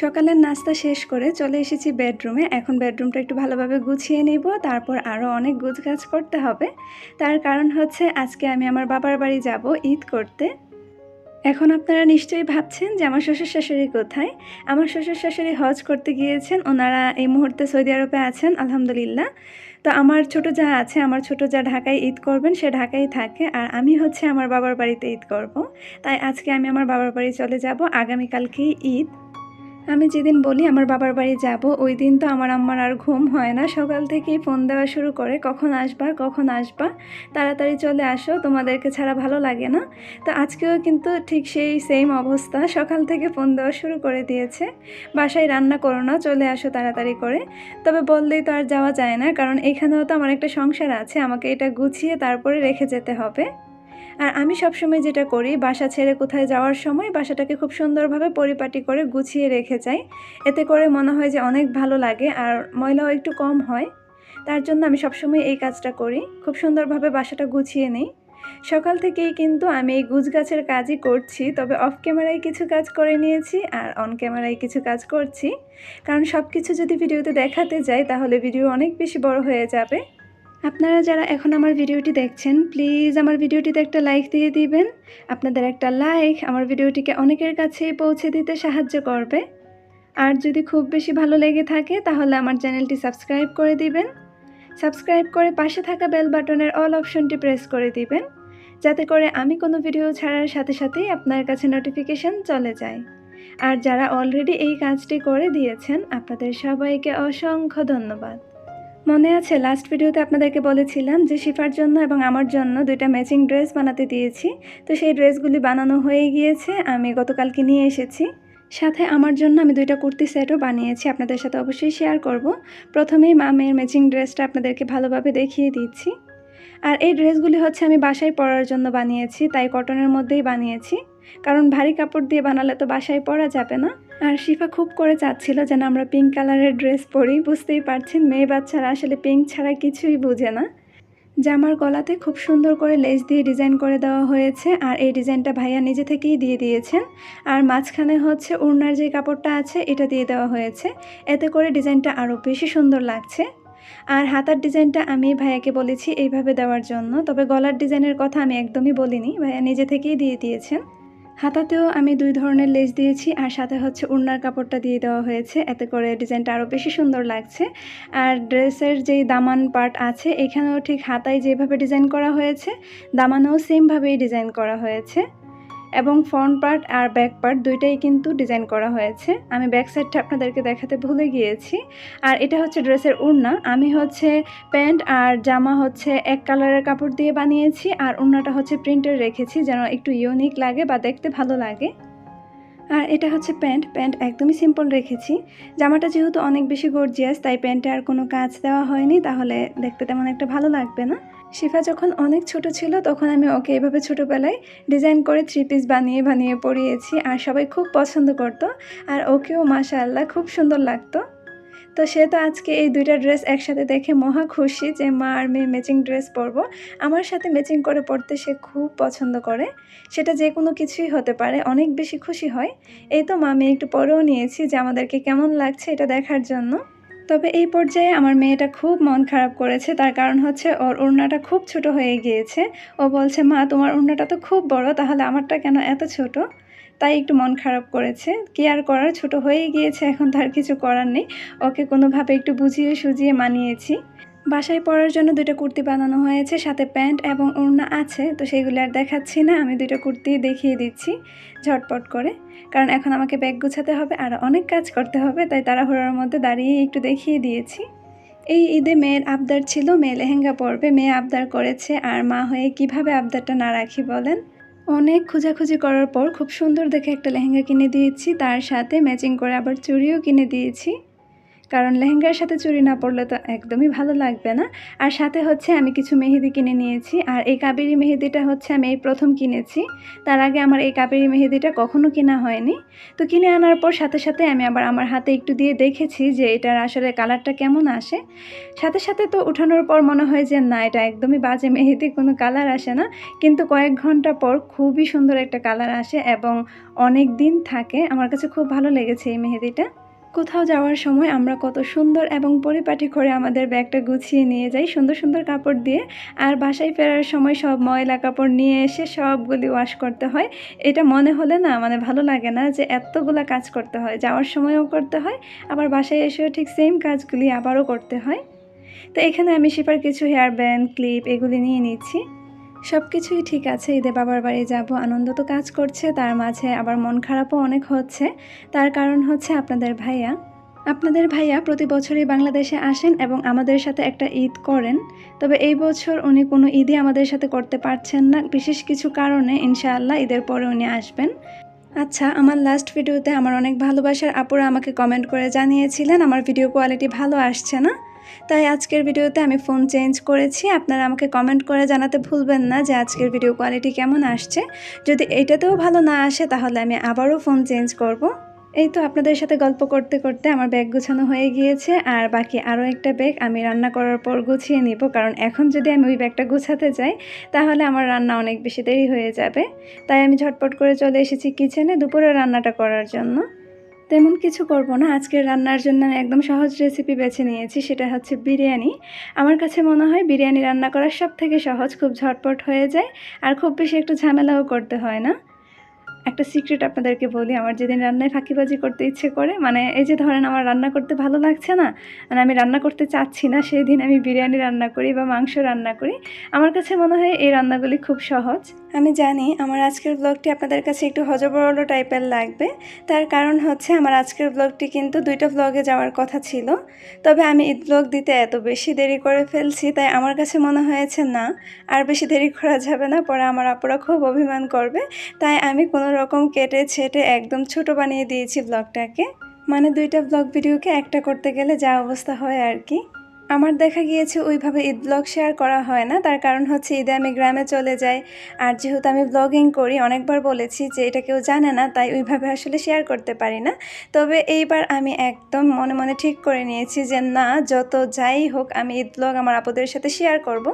সকালের নাস্তা শেষ করে চলে এসেছি বেডরুমে। এখন বেডরুমটা একটু ভালোভাবে গুছিয়ে নিব, তারপর আরও অনেক গুছগাছ করতে হবে। তার কারণ হচ্ছে আজকে আমি আমার বাবার বাড়ি যাব ঈদ করতে। এখন আপনারা নিশ্চয়ই ভাবছেন যে আমার শ্বশুর শাশুড়ি কোথায়? আমার শ্বশুর শাশুড়ি হজ করতে গিয়েছেন, ওনারা এই মুহূর্তে সৌদি আরবে আছেন, আলহামদুলিল্লাহ। তো আমার ছোট যা আছে, আমার ছোট যা ঢাকায় ঈদ করবেন, সে ঢাকায় থাকে। আর আমি হচ্ছে আমার বাবার বাড়িতে ঈদ করব। তাই আজকে আমি আমার বাবার বাড়ি চলে যাব, আগামীকালকেই ঈদ। আমি যেদিন বলি আমার বাবার বাড়ি যাব, ওই দিন তো আমার আম্মার আর ঘুম হয় না। সকাল থেকেই ফোন দেওয়া শুরু করে, কখন আসবা কখন আসবা? তাড়াতাড়ি চলে আসো, তোমাদেরকে ছাড়া ভালো লাগে না। তো আজকেও কিন্তু ঠিক সেই সেম অবস্থা। সকাল থেকে ফোন দেওয়া শুরু করে দিয়েছে। বাসায় রান্না করো না, চলে আসো তাড়াতাড়ি করে। তবে বললেই তো আর যাওয়া যায় না, কারণ এখানেও তো আমার একটা সংসার আছে, আমাকে এটা গুছিয়ে তারপরে রেখে যেতে হবে। আর আমি সবসময় যেটা করি, বাসা ছেড়ে কোথায় যাওয়ার সময় বাসাটাকে খুব সুন্দরভাবে পরিপাটি করে গুছিয়ে রেখে যাই। এতে করে মনে হয় যে অনেক ভালো লাগে আর ময়লাও একটু কম হয়। তার জন্য আমি সবসময় এই কাজটা করি, খুব সুন্দরভাবে বাসাটা গুছিয়ে নিই। সকাল থেকেই কিন্তু আমি এই গুছগাছের কাজই করছি, তবে অফ ক্যামেরায় কিছু কাজ করে নিয়েছি আর অন ক্যামেরায় কিছু কাজ করছি। কারণ সব কিছু যদি ভিডিওতে দেখাতে যাই, তাহলে ভিডিও অনেক বেশি বড় হয়ে যাবে। আপনারা যারা এখন আমার ভিডিওটি দেখছেন প্লিজ আমার ভিডিওটিতে একটা লাইক দিয়ে দিবেন। আপনাদের একটা লাইক আমার ভিডিওটিকে অনেকের কাছেই পৌঁছে দিতে সাহায্য করবে। আর যদি খুব বেশি ভালো লেগে থাকে, তাহলে আমার চ্যানেলটি সাবস্ক্রাইব করে দিবেন। সাবস্ক্রাইব করে পাশে থাকা বেল বাটনের অল অপশনটি প্রেস করে দিবেন। যাতে করে আমি কোনো ভিডিও ছাড়ার সাথে সাথেই আপনার কাছে নোটিফিকেশন চলে যায়। আর যারা অলরেডি এই কাজটি করে দিয়েছেন, আপনাদের সবাইকে অসংখ্য ধন্যবাদ। মনে আছে লাস্ট ভিডিওতে আপনাদেরকে বলেছিলাম যে শিফার জন্য এবং আমার জন্য দুইটা ম্যাচিং ড্রেস বানাতে দিয়েছি। তো সেই ড্রেসগুলি বানানো হয়ে গিয়েছে, আমি গতকালকে নিয়ে এসেছি। সাথে আমার জন্য আমি দুইটা কুর্তি সেটও বানিয়েছি, আপনাদের সাথে অবশ্যই শেয়ার করব। প্রথমেই মামের ম্যাচিং ড্রেসটা আপনাদেরকে ভালোভাবে দেখিয়ে দিচ্ছি। আর এই ড্রেসগুলি হচ্ছে আমি বাসায় পরার জন্য বানিয়েছি, তাই কটনের মধ্যেই বানিয়েছি। কারণ ভারী কাপড় দিয়ে বানালে তো বাসায় পরা যাবে না। আর শিফা খুব করে চাচ্ছিল যেন আমরা পিঙ্ক কালারের ড্রেস পরি, বুঝতেই পারছেন? মেয়ে বাচ্চারা আসলে পিঙ্ক ছাড়া কিছুই বুঝে না। জামার গলাতে খুব সুন্দর করে লেস দিয়ে ডিজাইন করে দেওয়া হয়েছে আর এই ডিজাইনটা ভাইয়া নিজে থেকেই দিয়ে দিয়েছেন। আর মাঝখানে হচ্ছে উড়নার যে কাপড়টা আছে, এটা দিয়ে দেওয়া হয়েছে। এতে করে ডিজাইনটা আরও বেশি সুন্দর লাগছে। আর হাতার ডিজাইনটা আমি ভাইয়াকে বলেছি এইভাবে দেওয়ার জন্য, তবে গলার ডিজাইনের কথা আমি একদমই বলিনি, ভাইয়া নিজে থেকেই দিয়ে দিয়েছেন। হাতাতেও আমি দুই ধরনের লেস দিয়েছি, আর সাথে হচ্ছে উন্নার কাপড়টা দিয়ে দেওয়া হয়েছে। এতে করে ডিজাইনটা আরও বেশি সুন্দর লাগছে। আর ড্রেসের যেই দামান পার্ট আছে, এখানেও ঠিক হাতায় যেভাবে ডিজাইন করা হয়েছে, দামানেও সেমভাবেই ডিজাইন করা হয়েছে। এবং ফ্রন্ট পার্ট আর ব্যাক পার্ট দুইটাই কিন্তু ডিজাইন করা হয়েছে। আমি ব্যাক সাইডটা আপনাদেরকে দেখাতে ভুলে গিয়েছি। আর এটা হচ্ছে ড্রেসের উড়না। আমি হচ্ছে প্যান্ট আর জামা হচ্ছে এক কালারের কাপড় দিয়ে বানিয়েছি। আর উড়নাটা হচ্ছে প্রিন্টের রেখেছি যেন একটু ইউনিক লাগে বা দেখতে ভালো লাগে। আর এটা হচ্ছে প্যান্ট। প্যান্ট একদমই সিম্পল রেখেছি। জামাটা যেহেতু অনেক বেশি গর্জিয়াস তাই প্যান্টে আর কোনো কাজ দেওয়া হয়নি, তাহলে দেখতে তেমন একটা ভালো লাগবে না। শিফা যখন অনেক ছোট ছিল, তখন আমি ওকে এভাবে ছোটোবেলায় ডিজাইন করে থ্রি পিস বানিয়ে বানিয়ে পরিয়েছি, আর সবাই খুব পছন্দ করতো, আর ওকেও মাশাআল্লাহ খুব সুন্দর লাগতো। তো সে তো আজকে এই দুইটা ড্রেস একসাথে দেখে মহা খুশি যে মা আর মেয়ে ম্যাচিং ড্রেস পরবো। আমার সাথে ম্যাচিং করে পড়তে সে খুব পছন্দ করে। সেটা যে কোনো কিছুই হতে পারে, অনেক বেশি খুশি হয়। এই তো মা, আমি একটু পরেও নিয়েছি যে আমাদেরকে কেমন লাগছে এটা দেখার জন্য। তবে এই পর্যায়ে আমার মেয়েটা খুব মন খারাপ করেছে, তার কারণ হচ্ছে ওর ওড়নাটা খুব ছোট হয়ে গিয়েছে। ও বলছে, মা, তোমার ওড়নাটা তো খুব বড়, তাহলে আমারটা কেন এত ছোট? তাই একটু মন খারাপ করেছে। কি আর করার ছোট হয়েই গিয়েছে, এখন তার কিছু করার নেই। ওকে কোনোভাবে একটু বুঝিয়ে সুজিয়ে মানিয়েছি। বাসায় পরার জন্য দুটো কুর্তি বানানো হয়েছে, সাথে প্যান্ট এবং ওড়না আছে, তো সেগুলো আর দেখাচ্ছি না। আমি দুটো কুর্তি দেখিয়ে দিচ্ছি ঝটপট করে। কারণ এখন আমাকে ব্যাগ গুছাতে হবে, আর অনেক কাজ করতে হবে, তাই তাড়াহুড়োর মধ্যে দাঁড়িয়ে একটু দেখিয়ে দিয়েছি। এই ঈদে মেয়ের আবদার ছিল, মেয়ে লেহেঙ্গা পরবে, মেয়ে আবদার করেছে, আর মা হয়ে কীভাবে আবদারটা না রাখি বলেন? অনেক খোঁজাখুঁজি করার পর খুব সুন্দর দেখে একটা লেহেঙ্গা কিনে দিয়েছি, তার সাথে ম্যাচিং করে আবার চুড়িও কিনে দিয়েছি। কারণ লেহেঙ্গার সাথে চুরি না পড়লে তো একদমই ভালো লাগবে না। আর সাথে হচ্ছে আমি কিছু মেহেদি কিনে নিয়েছি। আর এই কাবেরি মেহেদিটা হচ্ছে আমি এই প্রথম কিনেছি। তার আগে আমার এই কাবেরি মেহেদিটা কখনো কেনা হয়নি। তো কিনে আনার পর সাথে সাথে আমি আবার আমার হাতে একটু দিয়ে দেখেছি যে এটার আসলে কালারটা কেমন আসে। সাথে সাথে তো উঠানোর পর মনে হয় যে না, এটা একদমই বাজে মেহেদি, কোনো কালার আসে না। কিন্তু কয়েক ঘণ্টা পর খুবই সুন্দর একটা কালার আসে এবং অনেক দিন থাকে। আমার কাছে খুব ভালো লেগেছে এই মেহেদিটা। কোথাও যাওয়ার সময় আমরা কত সুন্দর এবং পরিপাটি করে আমাদের ব্যাগটা গুছিয়ে নিয়ে যাই। সুন্দর সুন্দর কাপড় দিয়ে। আর বাসায় ফেরার সময় সব ময়লা কাপড় নিয়ে এসে সবগুলি ওয়াশ করতে হয়। এটা মনে হলে না মানে ভালো লাগে না যে এতগুলা কাজ করতে হয়। যাওয়ার সময়ও করতে হয়, আবার বাসায় এসেও ঠিক সেম কাজগুলি আবারও করতে হয়। তো এখানে আমি শিপার কিছু হেয়ার ব্যান্ড ক্লিপ এগুলি নিয়ে নিচ্ছি। সব কিছুই ঠিক আছে, ঈদে বাবার বাড়ি যাব, আনন্দ তো কাজ করছে, তার মাঝে আবার মন খারাপও অনেক হচ্ছে। তার কারণ হচ্ছে আপনাদের ভাইয়া। আপনাদের ভাইয়া প্রতি বছরই বাংলাদেশে আসেন এবং আমাদের সাথে একটা ঈদ করেন। তবে এই বছর উনি কোনো ঈদই আমাদের সাথে করতে পারছেন না, বিশেষ কিছু কারণে ইনশাআল্লাহ ঈদের পরে উনি আসবেন। আচ্ছা আমার লাস্ট ভিডিওতে আমার অনেক ভালোবাসার আপুরা আমাকে কমেন্ট করে জানিয়েছিলেন, আমার ভিডিও কোয়ালিটি ভালো আসছে না। তাই আজকের ভিডিওতে আমি ফোন চেঞ্জ করেছি। আপনারা আমাকে কমেন্ট করে জানাতে ভুলবেন না যে আজকের ভিডিও কোয়ালিটি কেমন আসছে। যদি এটাতেও ভালো না আসে, তাহলে আমি আবারও ফোন চেঞ্জ করব। এই তো আপনাদের সাথে গল্প করতে করতে আমার ব্যাগ গুছানো হয়ে গিয়েছে। আর বাকি আরও একটা ব্যাগ আমি রান্না করার পর গুছিয়ে নিব। কারণ এখন যদি আমি ওই ব্যাগটা গুছাতে যাই, তাহলে আমার রান্না অনেক বেশি দেরি হয়ে যাবে। তাই আমি ঝটপট করে চলে এসেছি কিচেনে দুপুরে রান্নাটা করার জন্য। তেমন কিছু করব না। আজকের রান্নার জন্য আমি একদম সহজ রেসিপি বেছে নিয়েছি, সেটা হচ্ছে বিরিয়ানি। আমার কাছে মনে হয় বিরিয়ানি রান্না করা সব থেকে সহজ, খুব ঝটপট হয়ে যায়, আর খুব বেশি একটু ঝামেলাও করতে হয় না। একটা সিক্রেট আপনাদেরকে বলি, আমার যেদিন রান্নায় ফাঁকিবাজি করতে ইচ্ছে করে মানে এই যে ধরেন আমার রান্না করতে ভালো লাগছে না মানে আমি রান্না করতে চাচ্ছি না সেই দিন আমি বিরিয়ানি রান্না করি বা মাংস রান্না করি, আমার কাছে মনে হয় এই রান্নাগুলি খুব সহজ। আমি জানি আমার আজকের ব্লগটি আপনাদের কাছে একটু হজবরল টাইপের লাগবে, তার কারণ হচ্ছে আমার আজকের ব্লগটি কিন্তু দুইটা ব্লগে যাওয়ার কথা ছিল, তবে আমি ঈদ ব্লগ দিতে এত বেশি দেরি করে ফেলছি, তাই আমার কাছে মনে হয়েছে না, আর বেশি দেরি করা যাবে না, পরে আমার আপুরা খুব অভিমান করবে, তাই আমি কোনো রকম কেটে ছেটে একদম ছোট বানিয়ে দিয়েছি ব্লগটাকে। মানে দুইটা ব্লগ ভিডিওকে একটা করতে গেলে যা অবস্থা হয় আর কি। আমার দেখা গিয়েছে ওইভাবে ঈদ ব্লগ শেয়ার করা হয় না, তার কারণ হচ্ছে ঈদে আমি গ্রামে চলে যাই। আর যেহেতু আমি ব্লগিং করি, অনেকবার বলেছি যে এটা কেউ জানে না, তাই ওইভাবে আসলে শেয়ার করতে পারি না। তবে এইবার আমি একদম মনে মনে ঠিক করে নিয়েছি যে না, যত যাই হোক আমি ঈদ ব্লগ আমার আপুদের সাথে শেয়ার করব।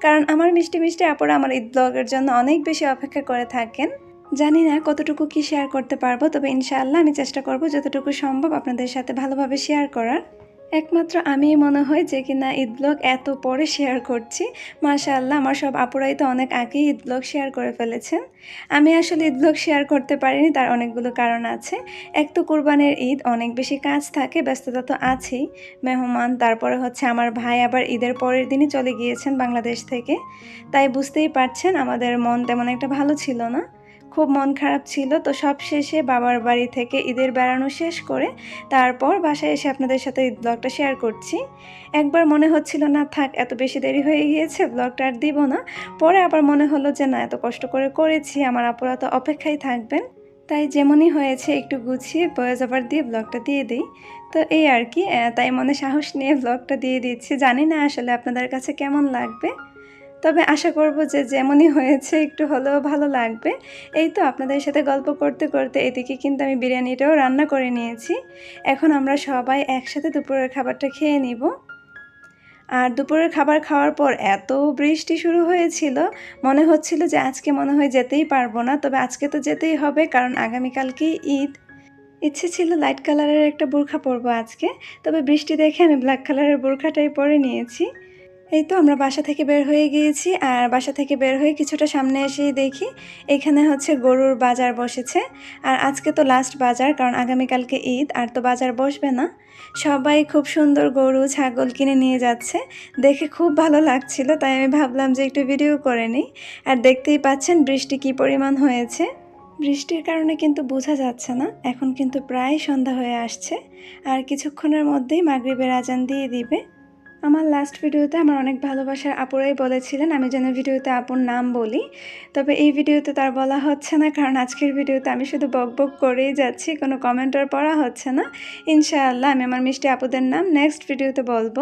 কারণ আমার মিষ্টি মিষ্টি আপুরা আমার ঈদ ব্লগের জন্য অনেক বেশি অপেক্ষা করে থাকেন। জানি না কতটুকু কি শেয়ার করতে পারব, তবে ইনশাআল্লাহ আমি চেষ্টা করব যতটুকু সম্ভব আপনাদের সাথে ভালোভাবে শেয়ার করার। একমাত্র আমি মনে হয় যে কিনা ঈদ ব্লগ এত পরে শেয়ার করছি। মাশাআল্লাহ, আমার সব আপুরাই তো অনেক আগেই ঈদ ব্লগ শেয়ার করে ফেলেছেন। আমি আসলে ঈদ ব্লগ শেয়ার করতে পারিনি, তার অনেকগুলো কারণ আছে। এক তো কোরবানের ঈদ, অনেক বেশি কাজ থাকে, ব্যস্ততা তো আছেই। মেহমান, তারপরে হচ্ছে আমার ভাই আবার ঈদের পরের দিনই চলে গিয়েছেন বাংলাদেশ থেকে। তাই বুঝতেই পারছেন, আমাদের মন তেমন একটা ভালো ছিল না। খুব মন খারাপ ছিল। তো সব শেষে বাবার বাড়ি থেকে ঈদের বেড়ানো শেষ করে তারপর বাসায় এসে আপনাদের সাথে ঈদ ব্লগটা শেয়ার করছি। একবার মনে হচ্ছিল, না, থাক, এত বেশি দেরি হয়ে গিয়েছে ব্লগটা আর দিব না। পরে আবার মনে হলো যে, না, এত কষ্ট করে করেছি, আমার আপুরা তো অপেক্ষায় থাকবেন। তাই যেমনই হয়েছে, একটু গুছিয়ে বয়স ওভার দিয়ে ব্লগটা দিয়ে দিই। তো এই আর কি তাই মনে সাহস নিয়ে ব্লগটা দিয়ে দিচ্ছি। জানি না আসলে আপনাদের কাছে কেমন লাগবে। তবে আশা করব যে যেমনই হয়েছে, একটু হলেও ভালো লাগবে। এই তো আপনাদের সাথে গল্প করতে করতে এদিকে কিন্তু আমি বিরিয়ানিটাও রান্না করে নিয়েছি। এখন আমরা সবাই একসাথে দুপুরের খাবারটা খেয়ে নিব। আর দুপুরের খাবার খাওয়ার পর এত বৃষ্টি শুরু হয়েছিল, মনে হচ্ছিল যে আজকে মনে হয় যেতেই পারব না, তবে আজকে তো যেতেই হবে, কারণ আগামীকালকেই ঈদ। ইচ্ছে ছিল লাইট কালারের একটা বোরখা পরবো আজকে, তবে বৃষ্টি দেখে আমি ব্ল্যাক কালারের বোরখাটাই পরে নিয়েছি। এই তো আমরা বাসা থেকে বের হয়ে গিয়েছি আর বাসা থেকে বের হয়ে কিছুটা সামনে এসেই দেখি এখানে হচ্ছে গরুর বাজার বসেছে। আর আজকে তো লাস্ট বাজার, কারণ আগামীকালকে ঈদ, আর তো বাজার বসবে না। সবাই খুব সুন্দর গরু, ছাগল কিনে নিয়ে যাচ্ছে। দেখে খুব ভালো লাগছিল, তাই আমি ভাবলাম যে একটু ভিডিও করে নিই। আর দেখতেই পাচ্ছেন বৃষ্টি কি পরিমাণ হয়েছে। বৃষ্টির কারণে কিন্তু বোঝা যাচ্ছে না, এখন কিন্তু প্রায় সন্ধ্যা হয়ে আসছে। আর কিছুক্ষণের মধ্যেই মাগরিবের আজান দিয়ে দিবে। আমার লাস্ট ভিডিওতে আমার অনেক ভালোবাসার আপুরাই বলেছিলেন, আমি যেন ভিডিওতে আপুর নাম বলি। তবে এই ভিডিওতে তার বলা হচ্ছে না, কারণ আজকের ভিডিওতে আমি শুধু বক বক করেই যাচ্ছি, কোনো কমেন্টার পড়া হচ্ছে না। ইনশাআল্লাহ আমি আমার মিষ্টি আপুদের নাম নেক্সট ভিডিওতে বলব।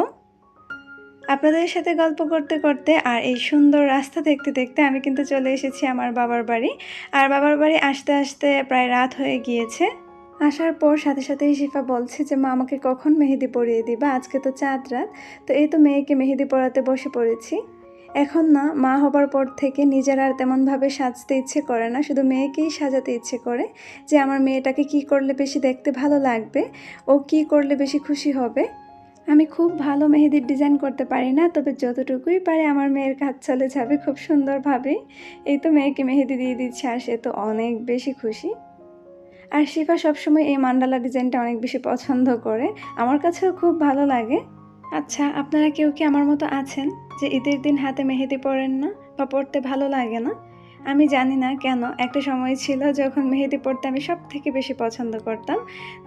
আপনাদের সাথে গল্প করতে করতে আর এই সুন্দর রাস্তা দেখতে দেখতে আমি কিন্তু চলে এসেছি আমার বাবার বাড়ি। আর বাবার বাড়ি আসতে আসতে প্রায় রাত হয়ে গিয়েছে। আসার পর সাথে সাথেই শিফা বলছে যে, মা, আমাকে কখন মেহেদি পরিয়ে দিবা? আজকে তো চাঁদ রাত। তো এই তো মেয়েকে মেহেদি পরাতে বসে পড়েছি। এখন না, মা হবার পর থেকে নিজের আর তেমনভাবে সাজতে ইচ্ছে করে না। শুধু মেয়েকেই সাজাতে ইচ্ছে করে যে, আমার মেয়েটাকে কি করলে বেশি দেখতে ভালো লাগবে? ও কি করলে বেশি খুশি হবে? আমি খুব ভালো মেহেদির ডিজাইন করতে পারি না, তবে যতটুকুই পারে আমার মেয়ের কাজ চলে যাবে খুব সুন্দরভাবে। এই তো মেয়েকে মেহেদি দিয়ে দিচ্ছে আর সে তো অনেক বেশি খুশি। আর শিফা সবসময় এই মান্ডালা ডিজাইনটা অনেক বেশি পছন্দ করে। আমার কাছেও খুব ভালো লাগে। আচ্ছা আপনারা কেউ কি আমার মতো আছেন যে ঈদের দিন হাতে মেহেদি পরেন না বা পড়তে ভালো লাগে না? আমি জানি না কেন, একটা সময় ছিল যখন মেহেদি পড়তে আমি সব থেকে বেশি পছন্দ করতাম।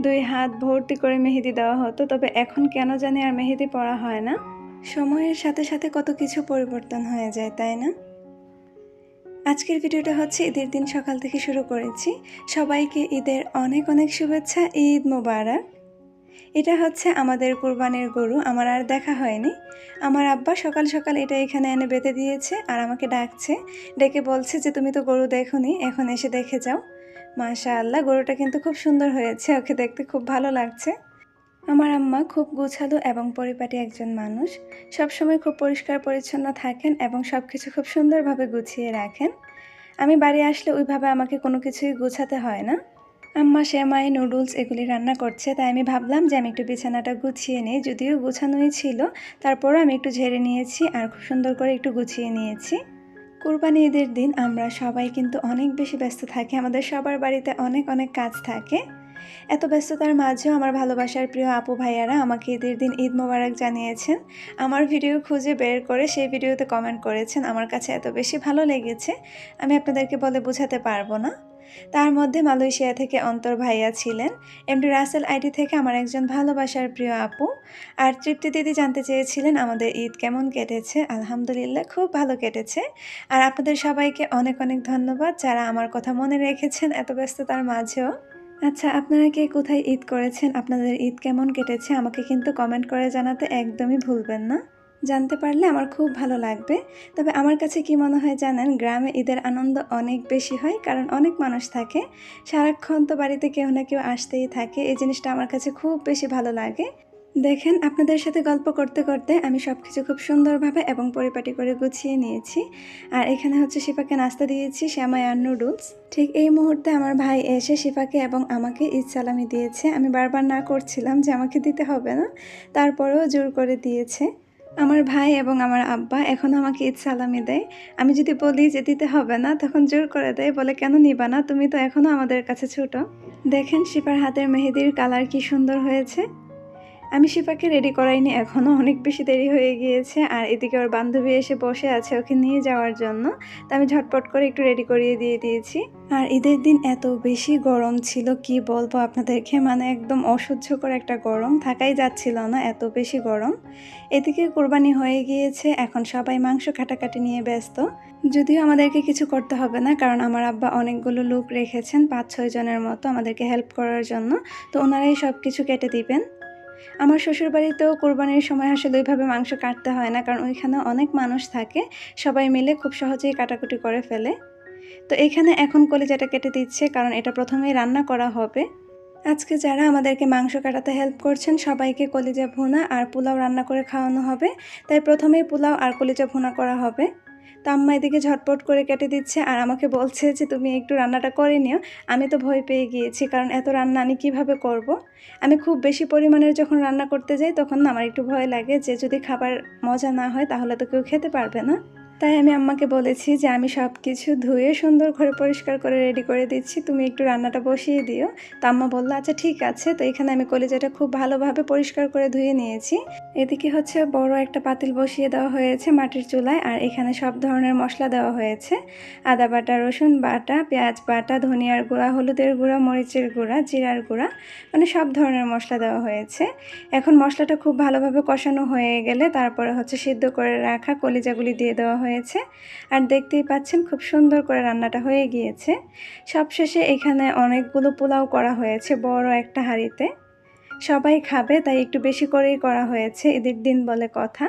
দুই হাত ভর্তি করে মেহেদি দেওয়া হতো, তবে এখন কেন জানি আর মেহেদি পড়া হয় না। সময়ের সাথে সাথে কত কিছু পরিবর্তন হয়ে যায়, তাই না? আজকের ভিডিওটা হচ্ছে ঈদের দিন সকাল থেকে শুরু করেছি। সবাইকে ঈদের অনেক অনেক শুভেচ্ছা, ঈদ মোবারক। এটা হচ্ছে আমাদের কোরবানির গরু, আমার আর দেখা হয়নি। আমার আব্বা সকাল সকাল এটা এখানে এনে বেঁধে দিয়েছে আর আমাকে ডাকছে, ডেকে বলছে যে, তুমি তো গরু দেখোনি, এখন এসে দেখে যাও। মাশা আল্লাহ গরুটা কিন্তু খুব সুন্দর হয়েছে, ওকে দেখতে খুব ভালো লাগছে। আমার আম্মা খুব গুছালো এবং পরিপাটি একজন মানুষ। সবসময় খুব পরিষ্কার পরিচ্ছন্ন থাকেন এবং সব কিছু খুব সুন্দরভাবে গুছিয়ে রাখেন। আমি বাড়ি আসলে ওইভাবে আমাকে কোনো কিছুই গুছাতে হয় না। আম্মা সেমাই, নুডলস এগুলি রান্না করছে, তাই আমি ভাবলাম যে আমি একটু বিছানাটা গুছিয়ে নিই। যদিও গুছানোই ছিল, তারপরও আমি একটু ঝেড়ে নিয়েছি আর খুব সুন্দর করে একটু গুছিয়ে নিয়েছি। কুরবানি ঈদের দিন আমরা সবাই কিন্তু অনেক বেশি ব্যস্ত থাকি, আমাদের সবার বাড়িতে অনেক অনেক কাজ থাকে। এত ব্যস্ততার মাঝেও আমার ভালোবাসার প্রিয় আপু ভাইয়ারা আমাকে ঈদের দিন ঈদ মোবারক জানিয়েছেন। আমার ভিডিও খুঁজে বের করে সেই ভিডিওতে কমেন্ট করেছেন। আমার কাছে এত বেশি ভালো লেগেছে, আমি আপনাদেরকে বলে বোঝাতে পারব না। তার মধ্যে মালয়েশিয়া থেকে অন্তর ভাইয়া ছিলেন। এমডি রাসেল আইডি থেকে আমার একজন ভালোবাসার প্রিয় আপু। আর তৃপ্তি দিদি জানতে চেয়েছিলেন আমাদের ঈদ কেমন কেটেছে। আলহামদুলিল্লাহ খুব ভালো কেটেছে। আর আপনাদের সবাইকে অনেক অনেক ধন্যবাদ যারা আমার কথা মনে রেখেছেন এত ব্যস্ততার মাঝেও। আচ্ছা আপনারা কে কোথায় ঈদ করেছেন? আপনাদের ঈদ কেমন কেটেছে? আমাকে কিন্তু কমেন্ট করে জানাতে একদমই ভুলবেন না। জানতে পারলে আমার খুব ভালো লাগবে। তবে আমার কাছে কি মনে হয় জানেন, গ্রামে ঈদের আনন্দ অনেক বেশি হয়, কারণ অনেক মানুষ থাকে। সারাক্ষণ তো বাড়িতে কেউ না কেউ আসতেই থাকে। এই জিনিসটা আমার কাছে খুব বেশি ভালো লাগে। দেখেন, আপনাদের সাথে গল্প করতে করতে আমি সব কিছু খুব সুন্দরভাবে এবং পরিপাটি করে গুছিয়ে নিয়েছি। আর এখানে হচ্ছে শিফাকে নাস্তা দিয়েছি শ্যামাই আর নুডলস। ঠিক এই মুহূর্তে আমার ভাই এসে শিফাকে এবং আমাকে ঈদ সালামি দিয়েছে। আমি বারবার না করছিলাম যে আমাকে দিতে হবে না, তারপরেও জোর করে দিয়েছে। আমার ভাই এবং আমার আব্বা এখন আমাকে ঈদ সালামি দেয়। আমি যদি বলি যে দিতে হবে না, তখন জোর করে দেয়, বলে, কেন নিবা না? তুমি তো এখনও আমাদের কাছে ছোট। দেখেন শিপার হাতের মেহেদির কালার কি সুন্দর হয়েছে। আমি শিপাকে রেডি করাইনি এখনও অনেক বেশি দেরি হয়ে গিয়েছে আর এদিকে ওর বান্ধবী এসে বসে আছে ওকে নিয়ে যাওয়ার জন্য। তো আমি ঝটপট করে একটু রেডি করিয়ে দিয়ে দিয়েছি। আর ঈদের দিন এত বেশি গরম ছিল, কি বলব আপনাদেরকে? মানে একদম অসহ্যকর একটা গরম, থাকাই যাচ্ছিল না এত বেশি গরম। এদিকে কোরবানি হয়ে গিয়েছে, এখন সবাই মাংস কাটাকাটি নিয়ে ব্যস্ত। যদিও আমাদেরকে কিছু করতে হবে না, কারণ আমার আব্বা অনেকগুলো লোক রেখেছেন পাঁচ ছয় জনের মতো আমাদেরকে হেল্প করার জন্য। তো ওনারাই সব কিছু কেটে দিবেন। আমার শ্বশুর বাড়িতেও কোরবানির সময় আসলে ওইভাবে মাংস কাটতে হয় না, কারণ ওইখানে অনেক মানুষ থাকে, সবাই মিলে খুব সহজেই কাটাকুটি করে ফেলে। তো এখানে এখন কলিজাটা কেটে দিচ্ছে, কারণ এটা প্রথমেই রান্না করা হবে। আজকে যারা আমাদেরকে মাংস কাটাতে হেল্প করছেন, সবাইকে কলিজা ভুনা আর পোলাও রান্না করে খাওয়ানো হবে। তাই প্রথমেই পোলাও আর কলিজা ভুনা করা হবে। তো আম্মা এদিকে ঝটপট করে কেটে দিচ্ছে আর আমাকে বলছে যে, তুমি একটু রান্নাটা করে নিও আমি তো ভয় পেয়ে গিয়েছি, কারণ এত রান্না আমি কীভাবে করব। আমি খুব বেশি পরিমাণের যখন রান্না করতে যাই, তখন আমার একটু ভয় লাগে যে, যদি খাবার মজা না হয়, তাহলে তো কেউ খেতে পারবে না তাই আমি আম্মাকে বলেছি যে আমি সব কিছু ধুয়ে সুন্দর করে পরিষ্কার করে রেডি করে দিচ্ছি। তুমি একটু রান্নাটা বসিয়ে দিও। তো আম্মা বলল আচ্ছা ঠিক আছে। তো এখানে আমি কলিজাটা খুব ভালোভাবে পরিষ্কার করে ধুয়ে নিয়েছি। এদিকে হচ্ছে বড় একটা পাতিল বসিয়ে দেওয়া হয়েছে মাটির চুলায়, আর এখানে সব ধরনের মশলা দেওয়া হয়েছে। আদা বাটা, রসুন বাটা, পেঁয়াজ বাটা, ধনিয়ার গুঁড়া, হলুদের গুঁড়া, মরিচের গুঁড়া, জিরার গুঁড়া মানে সব ধরনের মশলা দেওয়া হয়েছে। এখন মশলাটা খুব ভালোভাবে কষানো হয়ে গেলে তারপরে হচ্ছে সিদ্ধ করে রাখা কলিজাগুলি দিয়ে দেওয়া হয়েছে। আর দেখতেই পাচ্ছেন খুব সুন্দর করে রান্নাটা হয়ে গিয়েছে। সবশেষে এখানে অনেকগুলো পোলাও করা হয়েছে বড় একটা হাঁড়িতে। সবাই খাবে, তাই একটু বেশি করেই করা হয়েছে, ঈদের দিন বলে কথা।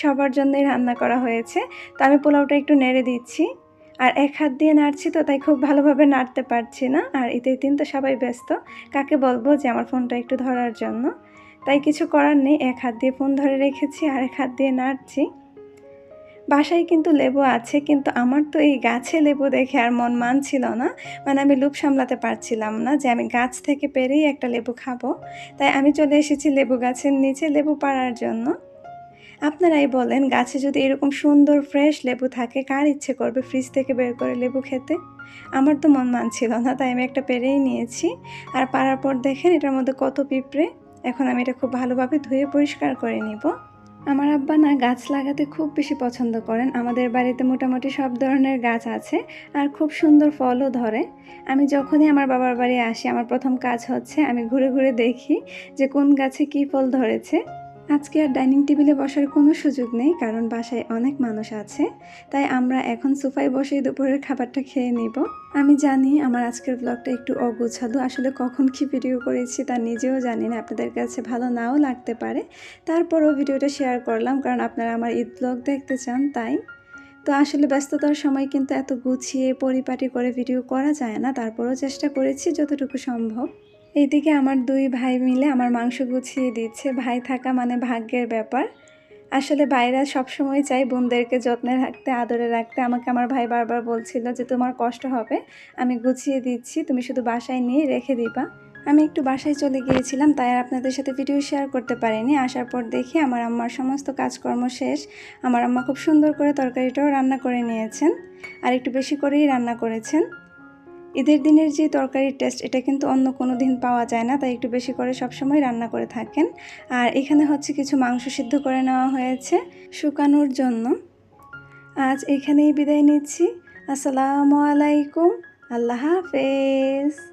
সবার জন্যই রান্না করা হয়েছে। তো আমি পোলাওটা একটু নেড়ে দিচ্ছি। আর এক হাত দিয়ে নাড়ছি তো, তাই খুব ভালোভাবে নাড়তে পারছি না। আর ঈদের দিন তো সবাই ব্যস্ত, কাকে বলব যে আমার ফোনটা একটু ধরার জন্য। তাই কিছু করার নেই, এক হাত দিয়ে ফোন ধরে রেখেছি আর এক হাত দিয়ে নাড়ছি। বাসায় কিন্তু লেবু আছে, কিন্তু আমার তো এই গাছে লেবু দেখে আর মন মানছিল না। মানে আমি লুপ সামলাতে পারছিলাম না যে আমি গাছ থেকে পেরেই একটা লেবু খাব। তাই আমি চলে এসেছি লেবু গাছের নিচে লেবু পাড়ার জন্য। আপনারাই বলেন, গাছে যদি এরকম সুন্দর ফ্রেশ লেবু থাকে, কার ইচ্ছে করবে ফ্রিজ থেকে বের করে লেবু খেতে? আমার তো মন মানছিল না, তাই আমি একটা পেরেই নিয়েছি। আর পাড়ার পর দেখেন এটার মধ্যে কত পিঁপড়ে। এখন আমি এটা খুব ভালোভাবে ধুয়ে পরিষ্কার করে নিব। আমার আব্বা না গাছ লাগাতে খুব বেশি পছন্দ করেন। আমাদের বাড়িতে মোটামুটি সব ধরনের গাছ আছে আর খুব সুন্দর ফলও ধরে। আমি যখনই আমার বাবার বাড়ি আসি, আমার প্রথম কাজ হচ্ছে আমি ঘুরে ঘুরে দেখি যে কোন গাছে কী ফল ধরেছে। আজকে আর ডাইনিং টেবিলে বসার কোনো সুযোগ নেই, কারণ বাসায় অনেক মানুষ আছে। তাই আমরা এখন সোফায় বসে দুপুরের খাবারটা খেয়ে নেব। আমি জানি আমার আজকের ব্লগটা একটু অগোছালো, আসলে কখন কি ভিডিও করেছি তা নিজেও জানি না, আপনাদের কাছে ভালো নাও লাগতে পারে। তারপরও ভিডিওটা শেয়ার করলাম, কারণ আপনারা আমার ঈদ ব্লগ দেখতে চান, তাই। তো আসলে ব্যস্ততার সময় কিন্তু এত গুছিয়ে, পরিপাটি করে ভিডিও করা যায় না, তারপরও চেষ্টা করেছি যতটুকু সম্ভব। এইদিকে আমার দুই ভাই মিলে আমার মাংস গুছিয়ে দিচ্ছে। ভাই থাকা মানে ভাগ্যের ব্যাপার। আসলে ভাইরা সবসময় চাই বোনদেরকে যত্নে রাখতে, আদরে রাখতে। আমাকে আমার ভাই বারবার বলছিল যে, তোমার কষ্ট হবে, আমি গুছিয়ে দিচ্ছি, তুমি শুধু বাসায় নিয়ে রেখে দিবা। আমি একটু বাসায় চলে গিয়েছিলাম, তাই আর আপনাদের সাথে ভিডিও শেয়ার করতে পারিনি। আসার পর দেখি আমার আম্মার সমস্ত কাজকর্ম শেষ। আমার আম্মা খুব সুন্দর করে তরকারিটাও রান্না করে নিয়েছেন। আর একটু বেশি করেই রান্না করেছেন। ঈদের দিনের যে তরকারির টেস্ট এটা কিন্তু অন্য কোনো দিন পাওয়া যায় না, তাই একটু বেশি করে সবসময় রান্না করে থাকেন। আর এখানে হচ্ছে কিছু মাংস সিদ্ধ করে নেওয়া হয়েছে শুকানোর জন্য। আজ এখানেই বিদায় নিচ্ছি। আসসালামু আলাইকুম। আল্লাহ হাফেজ।